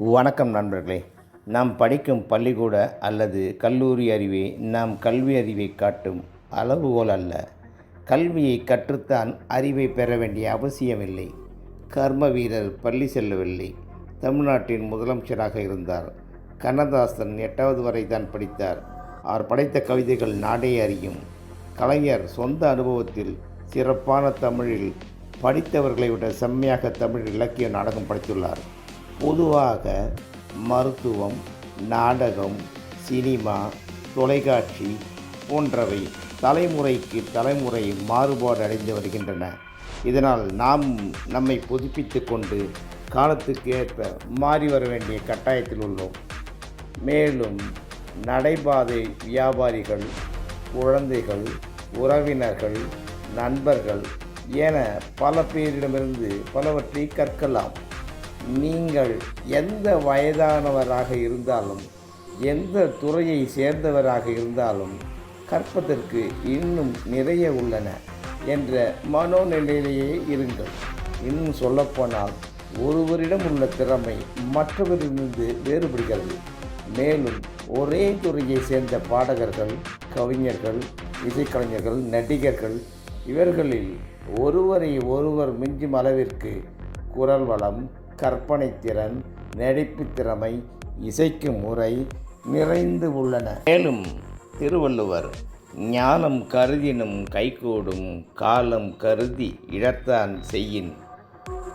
வணக்கம் நண்பர்களே. நாம் படிக்கும் பள்ளிக்கூட அல்லது கல்லூரி அறிவே நாம் கல்வி அறிவை காட்டும் அளவுகோல் அல்ல. கல்வியை கற்றுத்தான் அறிவை பெற வேண்டிய அவசியமில்லை. கர்ம வீரர் பள்ளி செல்லவில்லை. தமிழ்நாட்டின் முதலமைச்சராக இருந்தார். கண்ணதாசன் எட்டாவது வரை தான் படித்தார். அவர் படைத்த கவிதைகள் நாடே அறியும். கலைஞர் சொந்த அனுபவத்தில் சிறப்பான தமிழில் படித்தவர்களை விட செம்மையாக தமிழ் இலக்கிய நாடகம் படைத்துள்ளார். பொதுவாக மருத்துவம் நாடகம் சினிமா தொலைக்காட்சி போன்றவை தலைமுறைக்கு தலைமுறை மாறுபாடு அடைந்து வருகின்றன. இதனால் நாம் நம்மை புதுப்பித்து கொண்டு காலத்துக்கு ஏற்ப மாறி வர வேண்டிய கட்டாயத்தில் உள்ளோம். மேலும் நடைபாதை வியாபாரிகள் குழந்தைகள் உறவினர்கள் நண்பர்கள் என பல பேரிடமிருந்து பலவற்றை கற்கலாம். நீங்கள் எந்த வயதானவராக இருந்தாலும் எந்த துறையை சேர்ந்தவராக இருந்தாலும் கற்பதற்கு இன்னும் நிறைய உள்ளன என்ற மனோநிலையிலேயே இருங்கள். இன்னும் சொல்லப்போனால் ஒருவரிடம் உள்ள திறமை மற்றவரிலிருந்து வேறுபடுகிறது. மேலும் ஒரே துறையை சேர்ந்த பாடகர்கள் கவிஞர்கள் இசைக்கலைஞர்கள் நடிகர்கள் இவர்களில் ஒருவரை ஒருவர் மிஞ்சும் அளவிற்கு குரல் வளம் கற்பனை திறன் நடிப்பு திறமை இசைக்கும் முறை நிறைந்து உள்ளன. மேலும் திருவள்ளுவர் ஞானம் கருதினும் கைகூடும் காலம் கருதி இடத்தான் செய்யின்.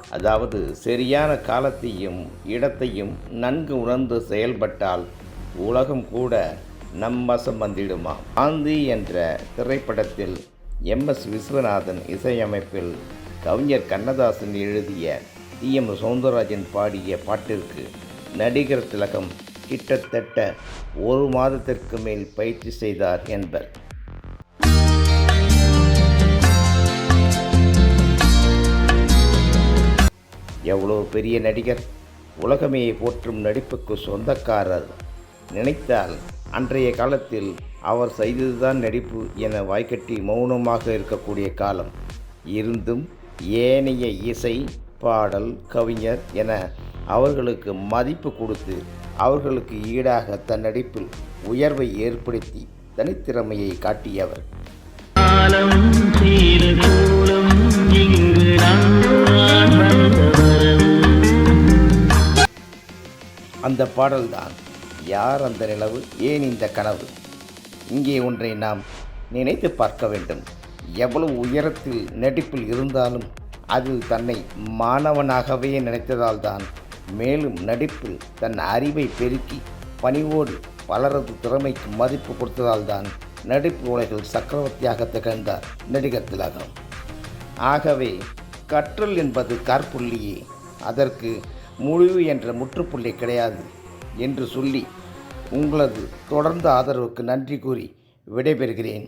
அதாவது சரியான காலத்தையும் இடத்தையும் நன்கு உணர்ந்து செயல்பட்டால் உலகம் கூட நம் வசம் வந்திடுமா? காந்தி என்ற திரைப்படத்தில் எம் எஸ் விஸ்வநாதன் இசையமைப்பில் கவிஞர் கண்ணதாசன் எழுதிய டி எம். சௌந்தரராஜன் பாடிய பாட்டிற்கு நடிகர் திலகம் கிட்டத்தட்ட ஒரு மாதத்திற்கு மேல் பயிற்சி செய்தார் என்பர். எவ்வளோ பெரிய நடிகர் உலகமே போற்றும் நடிப்புக்கு சொந்தக்காரர் நினைத்தால் அன்றைய காலத்தில் அவர் செய்ததுதான் நடிப்பு என வாய்க்கட்டி மௌனமாக இருக்கக்கூடிய காலம். இருந்தும் ஏனைய இசை பாடல் கவிஞர் என அவர்களுக்கு மதிப்பு கொடுத்து அவர்களுக்கு ஈடாக தன் நடிப்பில் உயர்வை ஏற்படுத்தி தனித்திறமையை காட்டியவர். அந்த பாடல்தான் யார் அந்த நிலவு ஏன் இந்த கனவு? இங்கே ஒன்றை நாம் நினைத்து பார்க்க வேண்டும். எவ்வளவு உயரத்தில் நடிப்பில் இருந்தாலும் அதில் தன்னை மாணவனாகவே நினைத்ததால் தான் மேலும் நடிப்பில் தன் அறிவை பெருக்கி பணிவோடு பலரது திறமைக்கு மதிப்பு கொடுத்ததால் தான் நடிப்பு உலகில் சக்கரவர்த்தியாக திகழ்ந்தார் நடிகர் திலகம். ஆகவே கற்றல் என்பது கற்புள்ளியே. அதற்கு முடிவு என்ற முற்றுப்புள்ளி கிடையாது என்று சொல்லி உங்களது தொடர்ந்த ஆதரவுக்கு நன்றி கூறி விடைபெறுகிறேன்.